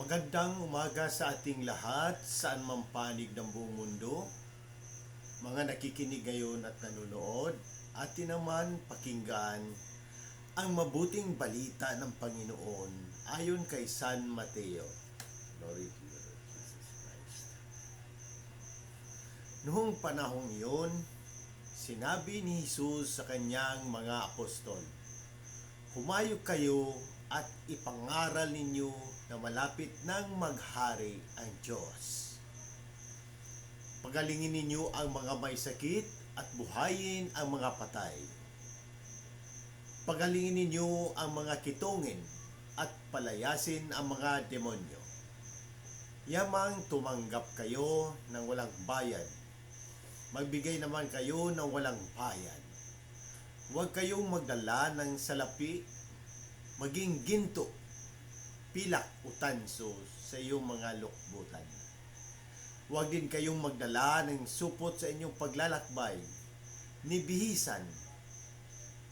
Magandang umaga sa ating lahat, saan man panig ng buong mundo. Mga nakikinig ngayon at nanonood, atin naman pakinggan ang mabuting balita ng Panginoon ayon kay San Mateo. Glory to you, Lord Jesus Christ. Noong panahong iyon, sinabi ni Jesus sa kanyang mga apostol, Humayo kayo at ipangaral ninyo na malapit nang maghari ang Diyos. Pagalingin ninyo ang mga may sakit at buhayin ang mga patay. Pagalingin ninyo ang mga kitungin at palayasin ang mga demonyo. Yamang tumanggap kayo ng walang bayad. Magbigay naman kayo ng walang bayad. Huwag kayong magdala ng salapi, maging ginto, pilak o tanso sa iyong mga lukbutan. Huwag din kayong magdala ng supot sa inyong paglalakbay, ni bihisan,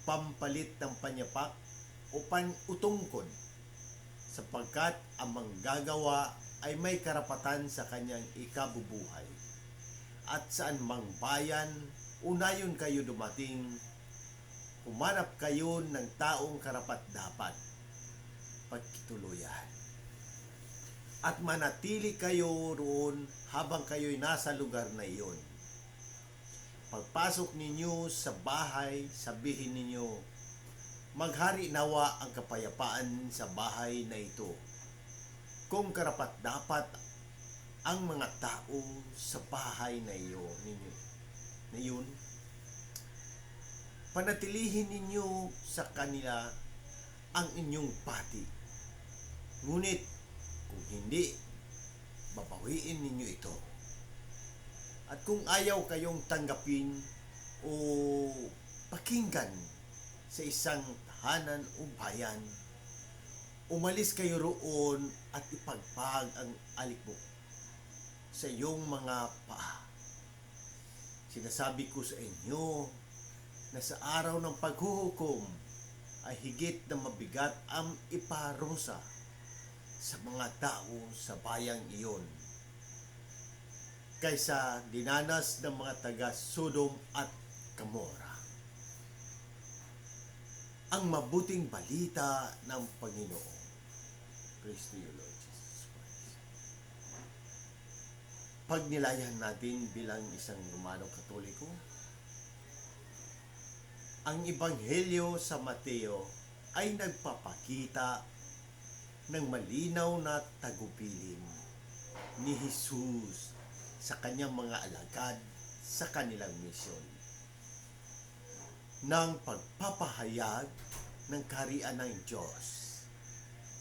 pampalit ng panyapak o panutungkod, sapagkat ang manggagawa ay may karapatan sa kanyang ikabubuhay. At saan mang bayan, unayon kayo dumating, humanap kayo ng taong karapat dapat pagkituluyan. At manatili kayo roon habang kayo'y nasa lugar na iyon. Pagpasok ninyo sa bahay, sabihin ninyo, Maghari nawa ang kapayapaan sa bahay na ito. Kung karapat dapat ang mga tao sa bahay na iyo ninyo. Na yun, panatilihin ninyo sa kanila ang inyong pati. Ngunit kung hindi, babawiin ninyo ito. At kung ayaw kayong tanggapin o pakinggan sa isang tahanan o bayan, umalis kayo roon at ipagpag ang alikbok sa iyong mga paa. Sinasabi ko sa inyo na sa araw ng paghuhukom ay higit na mabigat ang iparusa sa mga tao sa bayang iyon kaysa dinanas ng mga taga Sodom at Gomorrah. Ang mabuting balita ng Panginoon. Praise to you, Lord Jesus Christ. Pagnilayan natin bilang isang Romanong Katoliko, ang Ebanghelyo sa Mateo ay nagpapakita ng malinaw na tagubilin ni Jesus sa kanyang mga alagad sa kanilang misyon ng pagpapahayag ng kaharian ng Diyos.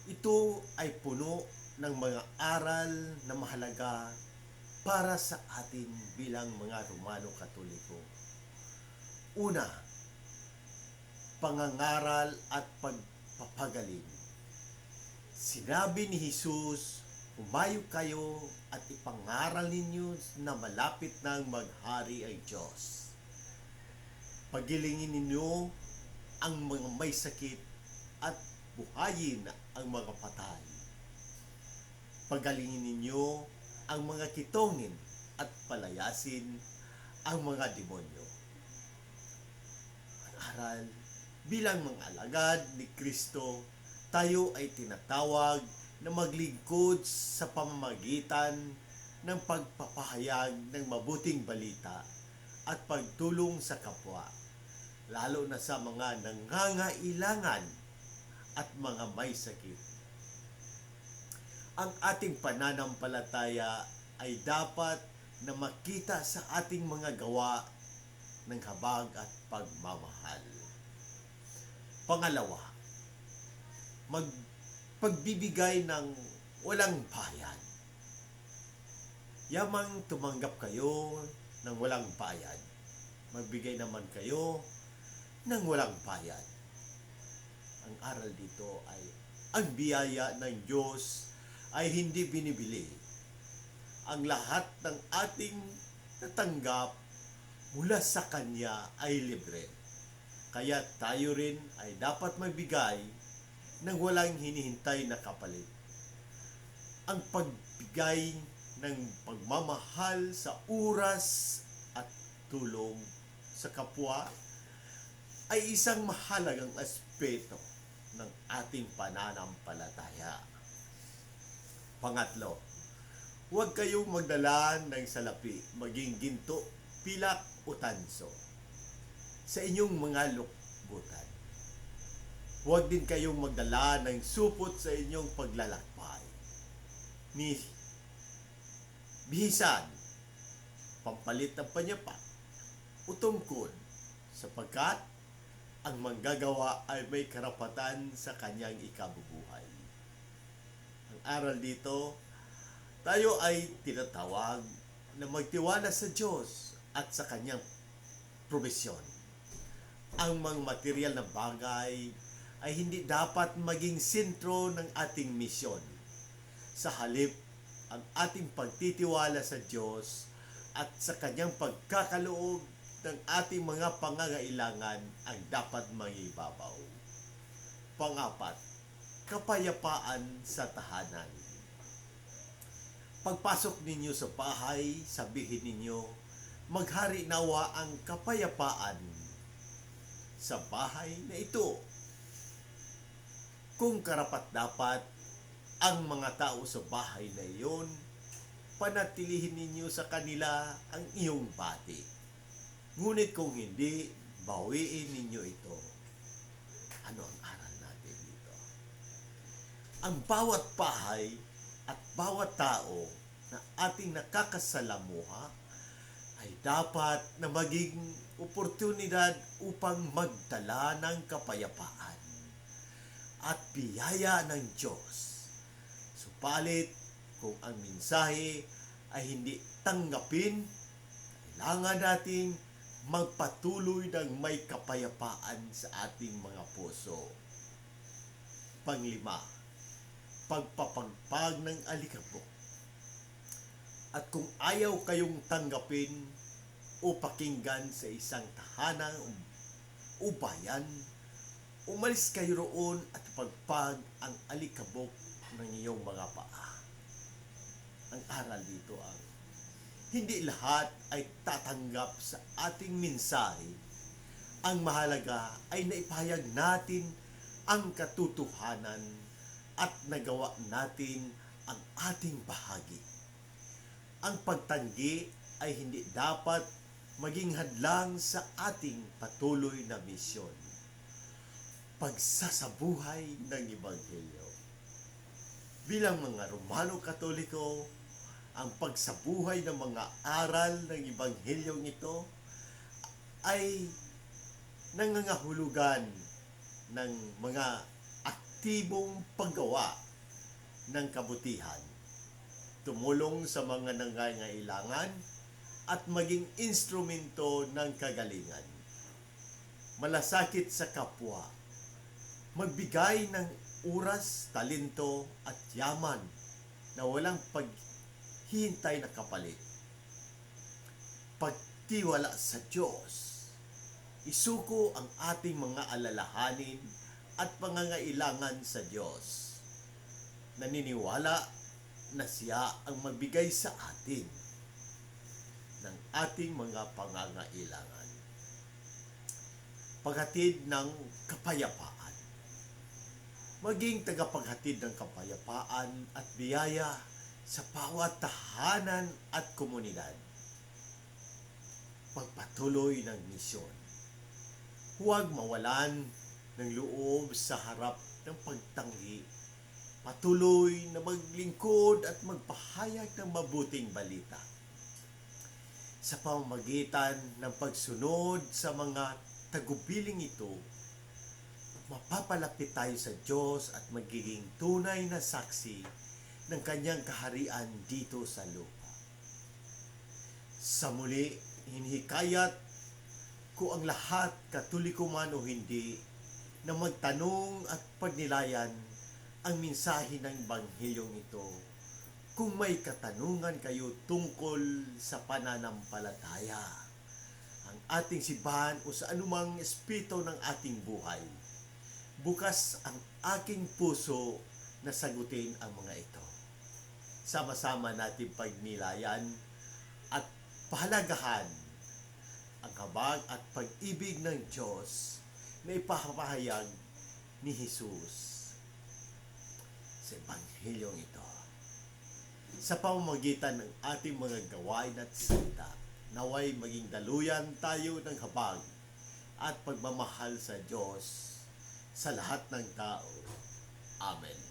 Ito ay puno ng mga aral na mahalaga para sa atin bilang mga Romano Katoliko. Una, pangangaral at pagpapagaling. Sinabi ni Jesus, Humayo kayo at ipangaral ninyo na malapit nang maghari ang Diyos. Pagilingin ninyo ang mga may sakit at buhayin ang mga patay. Pagalingin ninyo ang mga kitongin at palayasin ang mga demonyo. Ang aral bilang mga alagad ni Kristo, tayo ay tinatawag na maglingkod sa pamamagitan ng pagpapahayag ng mabuting balita at pagtulong sa kapwa, lalo na sa mga nangangailangan at mga may sakit. Ang ating pananampalataya ay dapat na makita sa ating mga gawa ng habag at pagmamahal. Pangalawa, mag pagbibigay ng walang bayad. Yamang tumanggap kayo ng walang bayad. Magbigay naman kayo ng walang bayad. Ang aral dito ay ang biyaya ng Diyos ay hindi binibili. Ang lahat ng ating natanggap mula sa Kanya ay libre. Kaya tayo rin ay dapat magbigay nang walang hinihintay na kapalit. ang pagbigay ng pagmamahal sa oras at tulong sa kapwa ay isang mahalagang aspeto ng ating pananampalataya. Pangatlo, huwag kayong magdala ng salapi, maging ginto, pilak o tanso sa inyong mga lukbutan. Huwag din kayong magdala ng supot sa inyong paglalakbay. Ni bihisan, pampalit ng panyapak, o sapagkat ang manggagawa ay may karapatan sa kanyang ikabubuhay. Ang aral dito, tayo ay tinatawag na magtiwala sa Diyos at sa kanyang probisyon. Ang mga material na bagay ay hindi dapat maging sentro ng ating misyon. Sa halip, ang ating pagtitiwala sa Diyos at sa kanyang pagkakaloob ng ating mga pangangailangan ang dapat mangibabaw. Pangapat, kapayapaan sa tahanan. Pagpasok ninyo sa bahay, sabihin ninyo, maghari nawa ang kapayapaan sa bahay na ito. Kung karapat dapat ang mga tao sa bahay na iyon, panatilihin ninyo sa kanila ang iyong bati. Ngunit kung hindi, bawiin ninyo ito. Ano ang aral natin dito? Ang bawat bahay at bawat tao na ating nakakasalamuha ay dapat na maging oportunidad upang magdala ng kapayapaan at biyaya ng Diyos. Supalit, kung ang mensahe ay hindi tanggapin, kailangan natin magpatuloy ng may kapayapaan sa ating mga puso. Panglima, pagpapagpag ng alikabok. At kung ayaw kayong tanggapin o pakinggan sa isang tahanan o bayan, umalis kayo roon at pagpag ang alikabok ng iyong mga paa. Ang aral dito ang hindi lahat ay tatanggap sa ating mensahe. Ang mahalaga ay naipahayag natin ang katotohanan at nagawa natin ang ating bahagi. Ang pagtanggi ay hindi dapat maging hadlang sa ating patuloy na misyon. Pagsasabuhay ng Ebanghelyo. Bilang mga Romano Katoliko, ang pagsabuhay ng mga aral ng Ebanghelyong ito ay nangangahulugan ng mga aktibong paggawa ng kabutihan, tumulong sa mga nangangailangan at maging instrumento ng kagalingan. Malasakit sa kapwa, magbigay ng oras, talento at yaman na walang paghihintay na kapalit. Pagtiwala sa Diyos, isuko ang ating mga alalahanin at pangangailangan sa Diyos. Naniniwala na siya ang magbigay sa atin ng ating mga pangangailangan. Paghatid ng kapayapaan. Maging tagapaghatid ng kapayapaan at biyaya sa bawat tahanan at komunidad. Pagpatuloy ng misyon. Huwag mawalan ng loob sa harap ng pagtanggi. Patuloy na maglingkod at magpahayag ng mabuting balita. Sa pamamagitan ng pagsunod sa mga tagubiling ito, mapapalapit tayo sa Diyos at magiging tunay na saksi ng kanyang kaharian dito sa lupa. Sa muli, hinihikayat ko ang lahat, katoliko man o hindi, na magtanong at pagnilayan ang mensahe ng Banghelyong ito kung may katanungan kayo tungkol sa pananampalataya, ang ating simbahan o sa anumang espiritu ng ating buhay. Bukas ang aking puso na sagutin ang mga ito. sama-sama natin pagnilayan at pahalagahan ang habag at pag-ibig ng Diyos na ipapahayag ni Jesus sa Ebanghilyong ito. Sa pamamagitan ng ating mga gawain at salita, naway maging daluyan tayo ng habag at pagmamahal sa Diyos sa lahat ng tao. Amen.